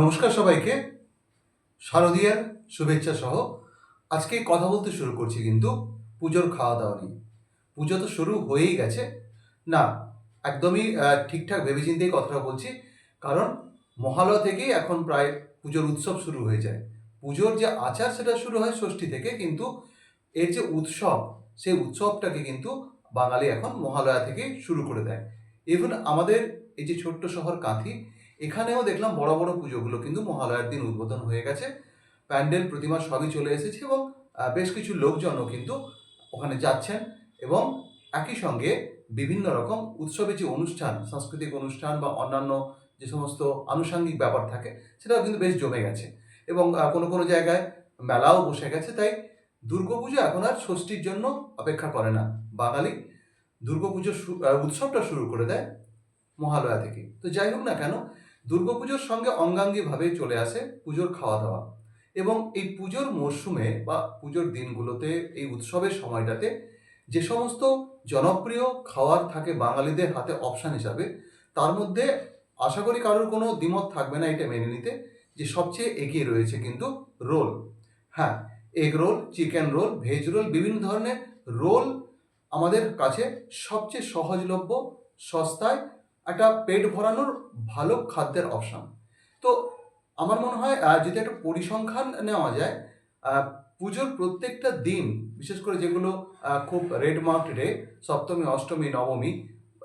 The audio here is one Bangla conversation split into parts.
নমস্কার সবাইকে। শারদীয়ার শুভেচ্ছা সহ আজকে কথা বলতে শুরু করছি কিন্তু পুজোর খাওয়া দাওয়া নিয়ে। পুজো তো শুরু হয়েই গেছে। না, একদমই ঠিকঠাক ভেবেচিন্তেই কথাটা বলছি। কারণ মহালয়া থেকেই এখন প্রায় পুজোর উৎসব শুরু হয়ে যায়। পুজোর যে আচার সেটা শুরু হয় ষষ্ঠী থেকে, কিন্তু এর যে উৎসব, সেই উৎসবটাকে কিন্তু বাঙালি এখন মহালয়া থেকে শুরু করে দেয়। ইভেন আমাদের এই যে ছোট্ট শহর কাঁথি এখানেও দেখলাম বড় বড় পুজোগুলো কিন্তু মহালয়ার দিন উদ্বোধন হয়ে গেছে। প্যান্ডেল, প্রতিমা সবই চলে এসেছে এবং বেশ কিছু লোকজনও কিন্তু ওখানে যাচ্ছেন এবং একই সঙ্গে বিভিন্ন রকম উৎসবের যে অনুষ্ঠান, সাংস্কৃতিক অনুষ্ঠান বা অন্যান্য যে সমস্ত আনুষঙ্গিক ব্যাপার থাকে, সেটাও কিন্তু বেশ জমে গেছে এবং কোনো কোনো জায়গায় মেলাও বসে গেছে। তাই দুর্গাপুজো এখন আর ষষ্ঠীর জন্য অপেক্ষা করে না। বাঙালি দুর্গাপুজো শু- উৎসবটা শুরু করে দেয় মহালয়া থেকে। তো যাই হোক না কেন দুর্গাপুজোর সঙ্গে অঙ্গাঙ্গিভাবে চলে আসে পুজোর খাওয়া দাওয়া এবং এই পুজোর মরশুমে বা পুজোর দিনগুলোতে, এই উৎসবের সময়টাতে যে সমস্ত জনপ্রিয় খাবার থাকে বাঙালিদের হাতে অপশান হিসাবে, তার মধ্যে আশা করি কারোর কোনো দ্বিমত থাকবে না এটা মেনে নিতে, যে সবচেয়ে এগিয়ে রয়েছে কিন্তু রোল। হ্যাঁ egg roll, chicken roll, veg roll, বিভিন্ন ধরনের রোল আমাদের কাছে সবচেয়ে সহজলভ্য, সস্তায় একটা পেট ভরানোর ভালো খাদ্যের অপশন তো আমার মনে হয় যদি একটা পরিসংখ্যান নেওয়া যায় পুজোর প্রত্যেকটা দিন, বিশেষ করে যেগুলো খুব red marked day Saptami, Ashtami, নবমী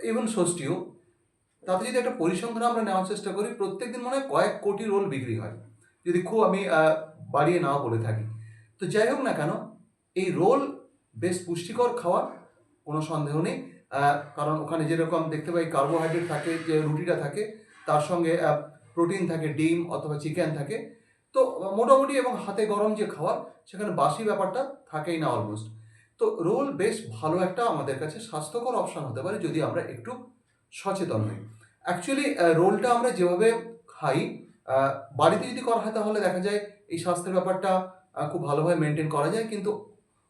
ইভেন ষষ্ঠীও, তাতে যদি একটা পরিসংখ্যান আমরা নেওয়ার চেষ্টা করি, প্রত্যেক দিন মনে হয় কয়েক কোটি রোল বিক্রি হয়। যদি খুব আমি বাড়িয়ে নাও বলে থাকি। তো যাই হোক না কেন, এই রোল বেশ পুষ্টিকর খাওয়ার কোনো সন্দেহ নেই। কারণ ওখানে যেরকম দেখতে পাই কার্বোহাইড্রেট থাকে, যে রুটিটা থাকে, তার সঙ্গে প্রোটিন থাকে, ডিম অথবা চিকেন থাকে। তো মোটামুটি এবং হাতে গরম যে খাবার সেখানে বাসি ব্যাপারটা থাকেই না অলমোস্ট তো রোল বেশ ভালো একটা আমাদের কাছে স্বাস্থ্যকর অপশান হতে পারে যদি আমরা একটু সচেতন হই। অ্যাকচুয়ালি রোলটা আমরা যেভাবে খাই বাড়িতে যদি করা হয় তাহলে দেখা যায় এই স্বাস্থ্যের ব্যাপারটা খুব ভালোভাবে মেনটেন করা যায়, কিন্তু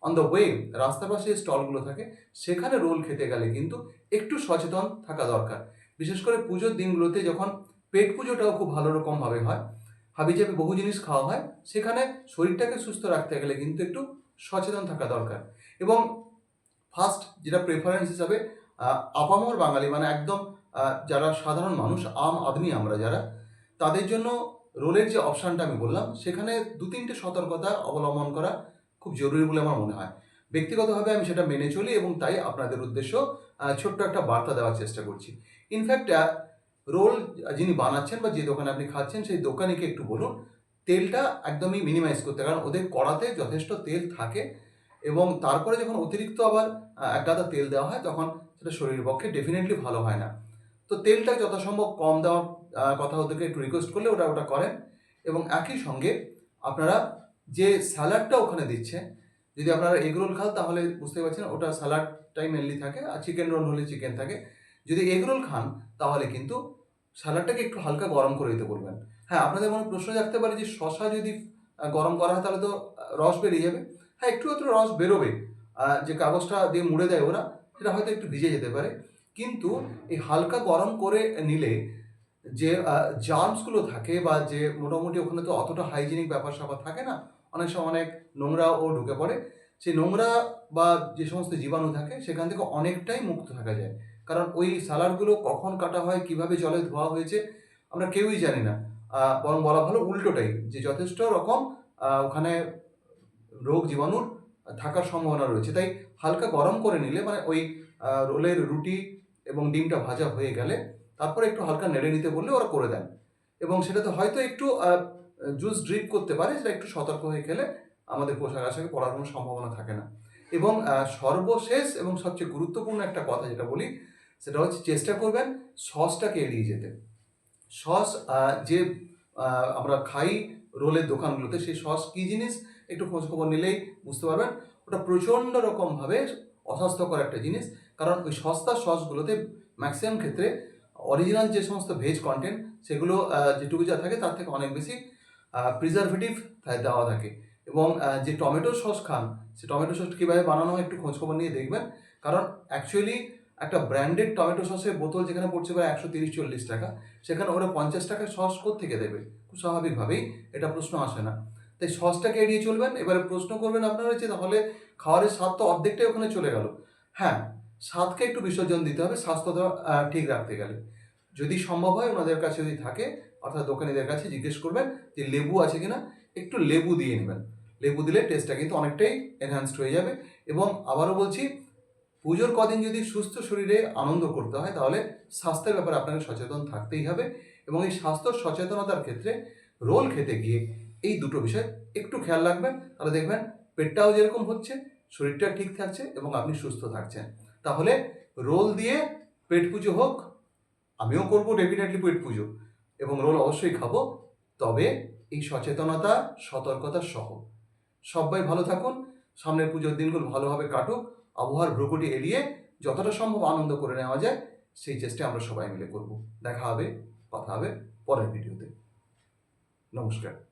অন দ্য ওয়ে রাস্তার পাশে স্টলগুলো থাকে, সেখানে রোল খেতে গেলে কিন্তু একটু সচেতন থাকা দরকার। বিশেষ করে পুজোর দিনগুলোতে যখন পেট পুজোটাও খুব ভালো রকমভাবে হয় হাবিজাবি বহু জিনিস খাওয়া হয়, সেখানে শরীরটাকে সুস্থ রাখতে গেলে কিন্তু একটু সচেতন থাকা দরকার। এবং ফার্স্ট যেটা প্রেফারেন্স হিসাবে আপামর বাঙালি মানে একদম যারা সাধারণ মানুষ, আম আদমি আমরা যারা, তাদের জন্য রোলের যে অপশানটা আমি বললাম, সেখানে দু তিনটে সতর্কতা অবলম্বন করা খুব জরুরি বলে আমার মনে হয়। ব্যক্তিগতভাবে আমি সেটা মেনে চলি এবং তাই আপনাদের উদ্দেশ্য ছোট্ট একটা বার্তা দেওয়ার চেষ্টা করছি। ইনফ্যাক্ট রোল যিনি বানাচ্ছেন বা যে দোকানে আপনি খাচ্ছেন, সেই দোকানিকে একটু বলুন, তেলটা একদমই মিনিমাইজ করতে। কারণ ওদের কড়াতে যথেষ্ট তেল থাকে এবং তারপরে যখন অতিরিক্ত আবার এক গাদা তেল দেওয়া হয়, তখন সেটা শরীরের পক্ষে ডেফিনেটলি ভালো হয় না। তো তেলটা যথাসম্ভব কম দেওয়ার কথা ওদেরকে একটু রিকোয়েস্ট করলে ওটা ওটা করেন। এবং একই সঙ্গে আপনারা যে স্যালাডটা ওখানে দিচ্ছে, যদি আপনারা এগ রোল খান তাহলে বুঝতে পারছেন ওটা স্যালাডটাই মেনলি থাকে আর চিকেন রোল হলে চিকেন থাকে। যদি এগ রোল খান তাহলে কিন্তু স্যালাডটাকে একটু হালকা গরম করে দিতে বলবেন। হ্যাঁ আপনাদের মনে প্রশ্ন জাগতে পারে যে শশা যদি গরম করা হয় তাহলে তো রস বেরিয়ে যাবে। হ্যাঁ একটু একটু রস বেরোবে যে কাগজটা দিয়ে মুড়ে দেয় ওরা, সেটা হয়তো একটু ভিজে যেতে পারে। কিন্তু এই হালকা গরম করে নিলে যে জার্মসগুলো থাকে বা যে মোটামুটি ওখানে তো অতটা হাইজিনিক ব্যাপার স্যাপার থাকে না অনেক সময় অনেক নোংরাও ঢুকে পড়ে। সেই নোংরা বা যে সমস্ত জীবাণু থাকে, সেখান থেকে অনেকটাই মুক্ত থাকা যায়। কারণ ওই স্যালাডগুলো কখন কাটা হয়, কীভাবে জলে ধোয়া হয়েছে, আমরা কেউই জানি না। বরং বলা ভালো উল্টোটাই, যে যথেষ্ট রকম ওখানে রোগ জীবাণুর থাকার সম্ভাবনা রয়েছে। তাই হালকা গরম করে নিলে মানে ওই রোলের রুটি এবং ডিমটা ভাজা হয়ে গেলে, তারপরে একটু হালকা নেড়ে নিতে বললে ওরা করে দেন। এবং সেটা তো হয়তো একটু জুস ড্রিপ করতে পারে সেটা একটু সতর্ক হয়ে খেলে আমাদের পোশাক আশাকে পড়ার কোনো সম্ভাবনা থাকে না। এবং সর্বশেষ এবং সবচেয়ে গুরুত্বপূর্ণ একটা কথা যেটা বলি, সেটা হচ্ছে চেষ্টা করবেন সসটাকে এড়িয়ে যেতে। সস যে আমরা খাই রোলের দোকানগুলোতে, সেই সস কী জিনিস? একটু খোঁজ খবর নিলেই বুঝতে পারবেন। ওটা প্রচণ্ড রকমভাবে অস্বাস্থ্যকর একটা জিনিস, কারণ ওই সস্তা সসগুলোতে ম্যাক্সিমাম ক্ষেত্রে অরিজিনাল যে সমস্ত ভেজ কন্টেন্ট সেগুলো যেটুকু যা থাকে তার থেকে অনেক বেশি প্রিজারভেটিভ দেওয়া থাকে। এবং যে টমেটো সস খান, সে টমেটো সস কীভাবে বানানো হয় একটু খোঁজখবর নিয়ে দেখবেন। কারণ অ্যাকচুয়ালি একটা ব্র্যান্ডেড টমেটো সসের বোতল যেখানে পড়ছে প্রায় একশো তিরিশ চল্লিশ টাকা, সেখানে ওরা পঞ্চাশ টাকার সস থেকে দেবে? খুব স্বাভাবিকভাবেই এটা প্রশ্ন আসে না। তাই সসটাকে এড়িয়ে চলবেন। এবারে প্রশ্ন করবেন আপনারা যে তাহলে খাওয়ারের স্বাদ তো অর্ধেকটাই ওখানে চলে গেল। হ্যাঁ স্বাদকে একটু বিসর্জন দিতে হবে স্বাস্থ্যটা ঠিক রাখতে গেলে। যদি সম্ভব হয় ওনাদের কাছে যদি থাকে অর্থাৎ দোকানিদের কাছে জিজ্ঞেস করবেন যে লেবু আছে কিনা, একটু লেবু দিয়ে নেবেন। লেবু দিলে টেস্টটা কিন্তু অনেকটাই এনহ্যান্সড হয়ে যাবে এবং আবারও বলছি, পুজোর কদিন যদি সুস্থ শরীরে আনন্দ করতে হয় তাহলে স্বাস্থ্যের ব্যাপারে আপনাকে সচেতন থাকতেই হবে এবং এই স্বাস্থ্য সচেতনতার ক্ষেত্রে রোল খেতে গিয়ে এই দুটো বিষয় একটু খেয়াল রাখবেন। তাহলে দেখবেন পেটটাও যেরকম হচ্ছে, শরীরটা ঠিক থাকছে এবং আপনি সুস্থ থাকছেন। তাহলে রোল দিয়ে পেট পুজো হোক, আমিও করব ডেফিনেটলি পেট পুজো। এবং রোল অবশ্যই খাব। তবে এই সচেতনতা, সতর্কতা সহ। সবাই ভালো থাকুন, সামনের পুজোর দিনগুলো ভালোভাবে কাটুক, আবহাওয়ার ভ্রুকুটি এড়িয়ে যতটা সম্ভব আনন্দ করে নেওয়া যায়, সেই চেষ্টা আমরা সবাই মিলে করব। দেখা হবে, কথা হবে পরের ভিডিওতে। নমস্কার।